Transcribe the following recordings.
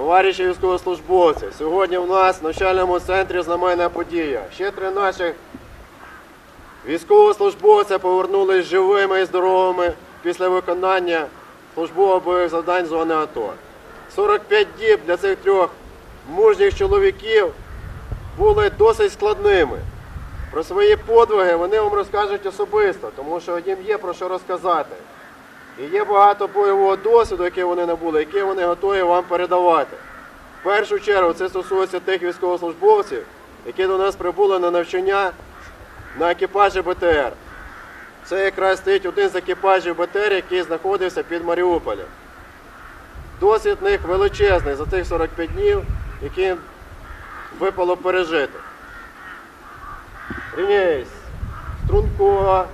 Товариші військовослужбовці, сьогодні у нас в навчальному центрі знаменна подія. Ще три наших військовослужбовця повернулись живими і здоровими після виконання службових бойових завдань зони АТО. 45 діб для цих трьох мужніх чоловіків були досить складними. Про свої подвиги вони вам розкажуть особисто, тому що їм є про що розказати. І є багато бойового досвіду, який вони набули, який вони готові вам передавати. В першу чергу це стосується тих військовослужбовців, які до нас прибули на навчання на екіпажі БТР. Це якраз стоїть один з екіпажів БТР, який знаходився під Маріуполем. Досвід них величезний за тих 45 днів, які випало пережити. Рівняйсь. Струнко.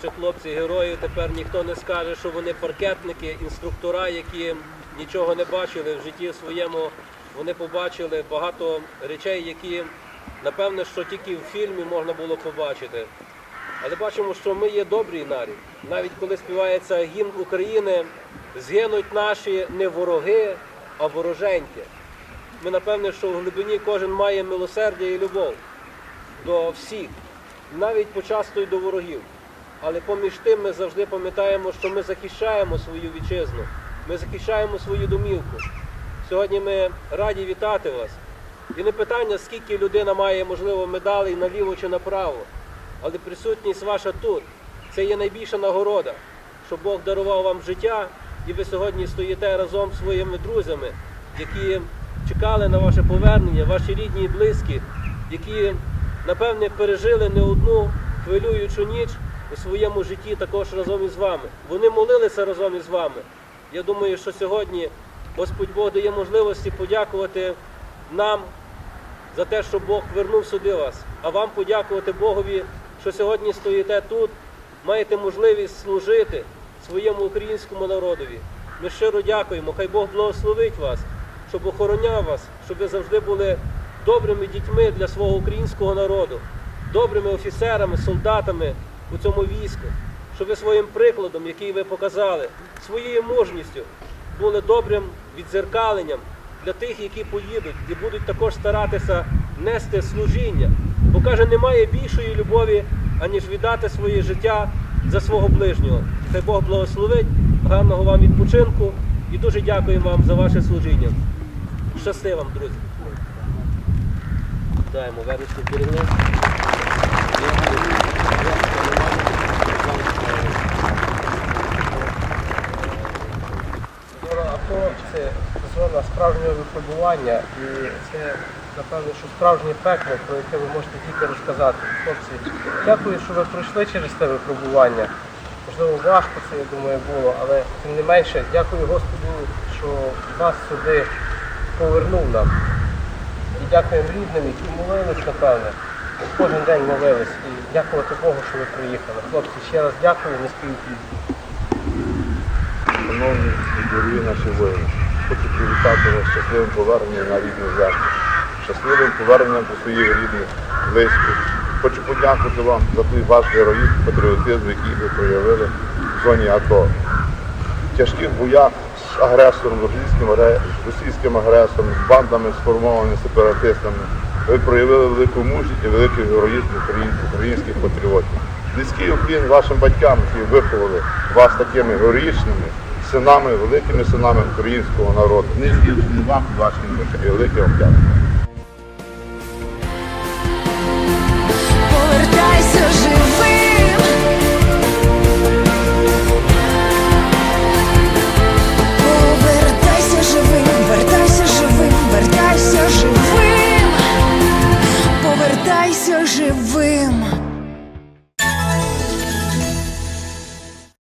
Наших хлопців, героїв. Тепер ніхто не скаже, що вони паркетники, інструктора, які нічого не бачили в житті своєму. Вони побачили багато речей, які напевне, що тільки в фільмі можна було побачити. Але бачимо, що ми є добрий нарід. Навіть коли співається гімн України, згинуть наші не вороги, а вороженьки. Ми напевне, що в глибині кожен має милосердя і любов до всіх, навіть почасто й до ворогів. Але поміж тим ми завжди пам'ятаємо, що ми захищаємо свою вітчизну, ми захищаємо свою домівку. Сьогодні ми раді вітати вас. І не питання, скільки людина має, можливо, медалей наліво чи направо, але присутність ваша тут це є найбільша нагорода, що Бог дарував вам життя, і ви сьогодні стоїте разом з своїми друзями, які чекали на ваше повернення, ваші рідні і близькі, які, напевне, пережили не одну хвилюючу ніч у своєму житті також разом із вами. Вони молилися разом із вами. Я думаю, що сьогодні Господь Бог дає можливості подякувати нам за те, що Бог вернув сюди вас, а вам подякувати Богові, що сьогодні стоїте тут, маєте можливість служити своєму українському народові. Ми щиро дякуємо. Хай Бог благословить вас, щоб охороняв вас, щоб ви завжди були добрими дітьми для свого українського народу, добрими офіцерами, солдатами у цьому війську, щоб ви своїм прикладом, який ви показали, своєю мужністю, були добрим відзеркаленням для тих, які поїдуть і будуть також старатися нести служіння. Бо каже, немає більшої любові, аніж віддати своє життя за свого ближнього. Хай Бог благословить, гарного вам відпочинку і дуже дякуємо вам за ваше служіння. Щасти вам, друзі. Даємо верничку керівник. Зона АТО це зона справжнього випробування і це напевно, що справжнє пекло, про яке ви можете тільки розказати. Хлопці, дякую, що ви пройшли через це випробування. Можливо, важко це, я думаю, було, але тим не менше, дякую Господу, що вас сюди повернув нам. І дякуємо рідним, які молились, напевне. Кожен день молились. І дякувати Богу, що ви приїхали. Хлопці, ще раз дякую, не співпів. Шановні і дорогі наші воїни, хочу привітати вас з щасливим поверненням на рідну землю, щасливим поверненням до своїх рідних, близьких. Хочу подякувати вам за той ваш героїзм, патріотизм, який ви проявили в зоні АТО. В тяжких боях з агресором, агре- російським агресором, з бандами, сформованими сепаратистами. Ви проявили велику мужність і великий героїзм україн- українських патріотів. Низький уклін вашим батькам, які виховали вас такими героїчними синами, великими синами українського народу. Низький вам, вашим великим і